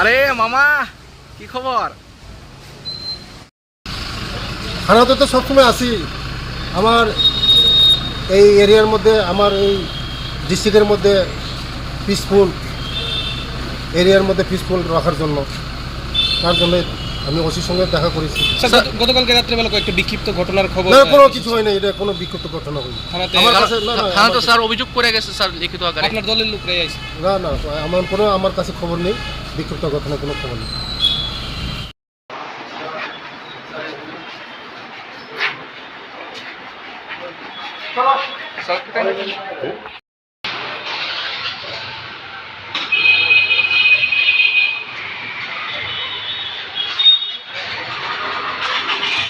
আরে মামা কি খবর? থানাতে তো সবসময় আসি। আমার এই এরিয়ার মধ্যে আমার এই ডিস্ট্রিক্টের মধ্যে পিসফুল এরিয়ার মধ্যে পিসফুল রাখার জন্য। তার জন্য আমি ওসির সঙ্গে দেখা করেছি। গতকালকে রাত্রেবেলা কয়েকটা বিক্ষিপ্ত ঘটনার খবর না কোনো কিছু হয়নি এটা কোনো বিক্ষিপ্ত ঘটনা হয়নি। আমার কাছে না না থানা তো স্যার অভিযোগ করে গেছে স্যার লিখিত আকারে। আপনার দলের লোকরাই আইছে না না আমার কোনো আমার কাছে খবর নেই বিক্ষিপ্ত ঘটনা কোনো খবর নেই। স্যার